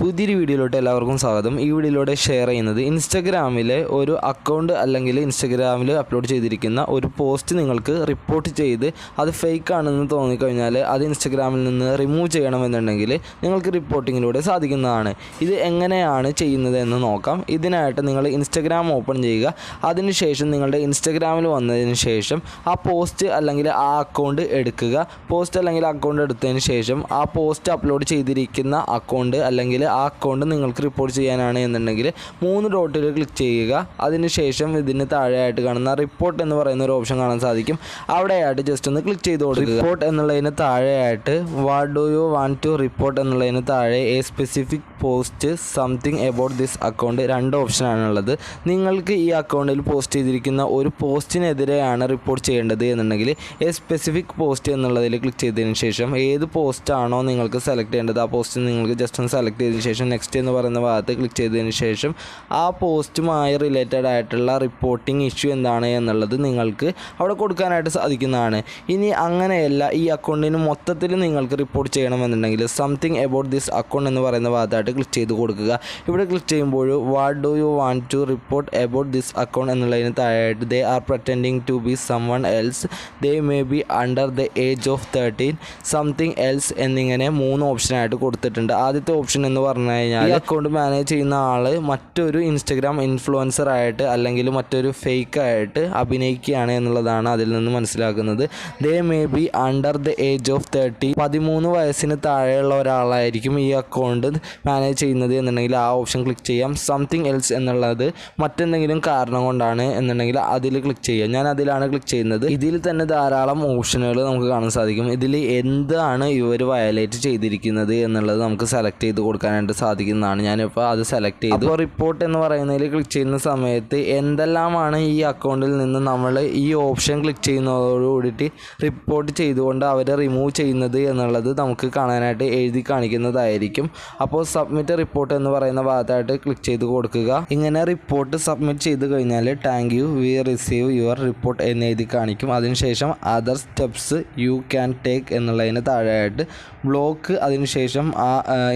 പുതിയൊരു വീഡിയോയിലോട്ട് എല്ലാവർക്കും സ്വാഗതം. ഈ വീഡിയോയിലൂടെ ഷെയർ ചെയ്യുന്നത് ഇൻസ്റ്റഗ്രാമിലെ ഒരു അക്കൗണ്ട് അല്ലെങ്കിൽ ഇൻസ്റ്റഗ്രാമിൽ അപ്ലോഡ് ചെയ്തിരിക്കുന്ന ഒരു പോസ്റ്റ് നിങ്ങൾക്ക് റിപ്പോർട്ട് ചെയ്ത് അത് ഫേക്ക് ആണെന്ന് തോന്നിക്കഴിഞ്ഞാൽ അത് ഇൻസ്റ്റഗ്രാമിൽ നിന്ന് റിമൂവ് ചെയ്യണമെന്നുണ്ടെങ്കിൽ നിങ്ങൾക്ക് റിപ്പോർട്ടിങ്ങിലൂടെ സാധിക്കുന്നതാണ്. ഇത് എങ്ങനെയാണ് ചെയ്യുന്നത് എന്ന് നോക്കാം. ഇതിനായിട്ട് നിങ്ങൾ ഇൻസ്റ്റഗ്രാം ഓപ്പൺ ചെയ്യുക. അതിനുശേഷം നിങ്ങളുടെ ഇൻസ്റ്റഗ്രാമിൽ വന്നതിന് ശേഷം ആ പോസ്റ്റ് അല്ലെങ്കിൽ ആ അക്കൗണ്ട് എടുക്കുക. പോസ്റ്റ് അല്ലെങ്കിൽ അക്കൗണ്ട് എടുത്തതിന് ശേഷം ആ പോസ്റ്റ് അപ്ലോഡ് ചെയ്തിരിക്കുന്ന അക്കൗണ്ട് അല്ലെങ്കിൽ ആ അക്കൗണ്ട് നിങ്ങൾക്ക് റിപ്പോർട്ട് ചെയ്യാനാണ് എന്നുണ്ടെങ്കിൽ മൂന്ന് ഡോട്ടിൽ ക്ലിക്ക് ചെയ്യുക. അതിനുശേഷം ഇതിന് താഴെയായിട്ട് കാണുന്ന റിപ്പോർട്ട് എന്ന് പറയുന്ന ഒരു ഓപ്ഷൻ കാണാൻ സാധിക്കും. അവിടെയായിട്ട് ജസ്റ്റ് ഒന്ന് ക്ലിക്ക് ചെയ്ത് കൊടുക്കുക. റിപ്പോർട്ട് എന്നുള്ളതിന് താഴെയായിട്ട് what do you want to report എന്നുള്ളതിന് താഴെ a specific post something about this account രണ്ട് ഓപ്ഷനാണുള്ളത് നിങ്ങൾക്ക് ഈ അക്കൗണ്ടിൽ പോസ്റ്റ് ചെയ്തിരിക്കുന്ന ഒരു പോസ്റ്റിനെതിരെയാണ് റിപ്പോർട്ട് ചെയ്യേണ്ടത് എന്നുണ്ടെങ്കിൽ എ സ്പെസിഫിക് പോസ്റ്റ് എന്നുള്ളതിൽ ക്ലിക്ക് ചെയ്തതിന് ശേഷം ഏത് പോസ്റ്റാണോ നിങ്ങൾക്ക് സെലക്ട് ചെയ്യേണ്ടത് ആ പോസ്റ്റ് നിങ്ങൾക്ക് ജസ്റ്റ് ഒന്ന് സെലക്ട് ചെയ്തതിന് ശേഷം നെക്സ്റ്റ് എന്ന് പറയുന്ന ഭാഗത്ത് ക്ലിക്ക് ചെയ്തതിന് ശേഷം ആ പോസ്റ്റുമായി റിലേറ്റഡ് ആയിട്ടുള്ള റിപ്പോർട്ടിംഗ് ഇഷ്യൂ എന്താണ് എന്നുള്ളത് നിങ്ങൾക്ക് അവിടെ കൊടുക്കാനായിട്ട് സാധിക്കുന്നതാണ്. ഇനി അങ്ങനെയല്ല ഈ അക്കൗണ്ടിന് മൊത്തത്തിൽ നിങ്ങൾക്ക് റിപ്പോർട്ട് ചെയ്യണമെന്നുണ്ടെങ്കിൽ സംതിങ് എബൌട്ട് ദിസ് അക്കൗണ്ട് എന്ന് പറയുന്ന ഭാഗത്തായിട്ട് ക്ലിക്ക് ചെയ്ത് കൊടുക്കുക. ഇവിടെ ക്ലിക്ക് ചെയ്യുമ്പോൾ what do you want to report about this account എന്നുള്ളതിന് താഴെയായിട്ട് they are pretending to be someone else they may be under the age of thirteen something else എന്നിങ്ങനെ മൂന്ന് ഓപ്ഷനായിട്ട് കൊടുത്തിട്ടുണ്ട്. ആദ്യത്തെ ഓപ്ഷൻ എന്ന് പറഞ്ഞു കഴിഞ്ഞാൽ അക്കൗണ്ട് മാനേജ് ചെയ്യുന്ന ആൾ മറ്റൊരു ഇൻസ്റ്റഗ്രാം ഇൻഫ്ലുവൻസർ ആയിട്ട് അല്ലെങ്കിൽ മറ്റൊരു ഫേക്ക് ആയിട്ട് അഭിനയിക്കുകയാണ് എന്നുള്ളതാണ് അതിൽ നിന്ന് മനസ്സിലാക്കുന്നത്. They may be under the age of thirty പതിമൂന്ന് വയസ്സിന് താഴെയുള്ള ഒരാളായിരിക്കും ഈ അക്കൗണ്ട് മാനേജ് ചെയ്യുന്നത് എന്നുണ്ടെങ്കിൽ ആ ഓപ്ഷൻ ക്ലിക്ക് ചെയ്യാം. സംതിങ് എൽസ് എന്നുള്ളത് മറ്റെന്തെങ്കിലും കാരണം കൊണ്ടാണ് എന്നുണ്ടെങ്കിൽ അതിൽ ക്ലിക്ക് ചെയ്യാം. ഞാൻ അതിലാണ് ക്ലിക്ക് ചെയ്യുന്നത്. ഇതിൽ തന്നെ ധാരാളം ഓപ്ഷനുകൾ നമുക്ക് കാണാൻ സാധിക്കും. ഇതിൽ എന്താണ് ഇവർ വയലേറ്റ് ചെയ്തിരിക്കുന്നത് എന്നുള്ളത് നമുക്ക് സെലക്ട് ചെയ്ത് കൊടുക്കാനായിട്ട് സാധിക്കുന്നതാണ്. ഞാനിപ്പോൾ അത് സെലക്ട് ചെയ്തു. അപ്പോൾ റിപ്പോർട്ട് എന്ന് പറയുന്നതിൽ ക്ലിക്ക് ചെയ്യുന്ന സമയത്ത് എന്തെല്ലാമാണ് ഈ അക്കൗണ്ടിൽ നിന്ന് നമ്മൾ ഈ ഓപ്ഷൻ ക്ലിക്ക് ചെയ്യുന്നതോടുകൂടിയിട്ട് റിപ്പോർട്ട് ചെയ്തുകൊണ്ട് അവരെ റിമൂവ് ചെയ്യുന്നത് എന്നുള്ളത് നമുക്ക് കാണാനായിട്ട് എഴുതി കാണിക്കുന്നതായിരിക്കും. അപ്പോൾ സബ്മിറ്റ് റിപ്പോർട്ട് എന്ന് പറയുന്ന ഭാഗത്തായിട്ട് ക്ലിക്ക് ചെയ്ത് കൊടുക്കുക. ഇങ്ങനെ റിപ്പോർട്ട് സബ്മിറ്റ് ചെയ്ത് കഴിഞ്ഞാൽ thank you we receive your report എന്ന് എഴുതി കാണിക്കും. അതിനുശേഷം other steps you can take എന്നുള്ളതിന് താഴെയായിട്ട് ബ്ലോക്ക് അതിനുശേഷം ആ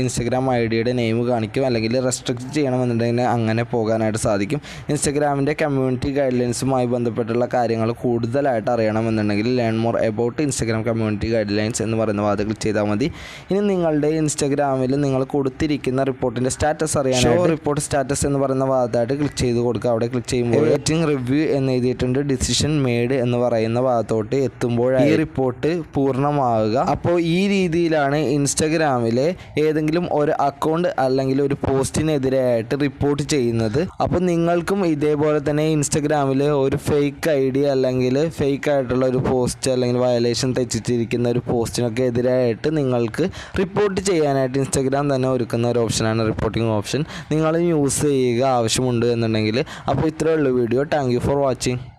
ഇൻസ്റ്റഗ്രാം ഐ ഡിയുടെ നെയിം കാണിക്കും അല്ലെങ്കിൽ റെസ്ട്രിക്റ്റ് ചെയ്യണമെന്നുണ്ടെങ്കിൽ അങ്ങനെ പോകാനായിട്ട് സാധിക്കും. ഇൻസ്റ്റഗ്രാമിന്റെ കമ്മ്യൂണിറ്റി ഗൈഡ് ലൈൻസുമായി ബന്ധപ്പെട്ടുള്ള കാര്യങ്ങൾ കൂടുതലായിട്ട് അറിയണമെന്നുണ്ടെങ്കിൽ learn more about Instagram community guidelines എന്ന് പറയുന്ന വാദം ക്ലിക്ക് ചെയ്താൽ മതി. ഇനി നിങ്ങളുടെ ഇൻസ്റ്റഗ്രാമിൽ നിങ്ങൾ കൊടുത്തിരിക്കുന്ന റിപ്പോർട്ടിന്റെ സ്റ്റാറ്റസ് അറിയാനോ റിപ്പോർട്ട് സ്റ്റാറ്റസ് എന്ന് പറയുന്ന വാദമായിട്ട് ക്ലിക്ക് ചെയ്ത് കൊടുക്കുക. അവിടെ ക്ലിക്ക് ചെയ്യുമ്പോൾ റേറ്റിംഗ് റിവ്യൂ എന്ന് എഴുതിയിട്ടുണ്ട്. ഡിസിഷൻ മെയ്ഡ് എന്ന് പറയുന്ന ഭാഗത്തോട്ട് എത്തുമ്പോൾ ഈ റിപ്പോർട്ട് പൂർണമാവുക. അപ്പോൾ ഈ രീതിയിലാണ് ഇൻസ്റ്റഗ്രാമിലെ ഏതെങ്കിലും ഒരു അക്കൗണ്ട് അല്ലെങ്കിൽ ഒരു പോസ്റ്റിനെതിരെയായിട്ട് റിപ്പോർട്ട് ചെയ്യുന്നത്. അപ്പോൾ നിങ്ങൾക്കും ഇതേപോലെ തന്നെ ഇൻസ്റ്റഗ്രാമിൽ ഒരു ഫേക്ക് ഐ ഡി അല്ലെങ്കിൽ ഫേക്ക് ആയിട്ടുള്ള ഒരു പോസ്റ്റ് അല്ലെങ്കിൽ വയലേഷൻ തെറ്റിച്ചിരിക്കുന്ന ഒരു പോസ്റ്റിനൊക്കെ എതിരായിട്ട് നിങ്ങൾക്ക് റിപ്പോർട്ട് ചെയ്യാനായിട്ട് ഇൻസ്റ്റഗ്രാം തന്നെ ഒരുക്കുന്ന ഒരു ഓപ്ഷനാണ് റിപ്പോർട്ടിംഗ് ഓപ്ഷൻ നിങ്ങൾ യൂസ് ചെയ്യുക ആവശ്യമുണ്ട് എന്നുണ്ടെങ്കിൽ. അപ്പോൾ ഇത്രയേ ഉള്ളൂ വീഡിയോ താങ്ക് ഫോർ വാച്ചിങ്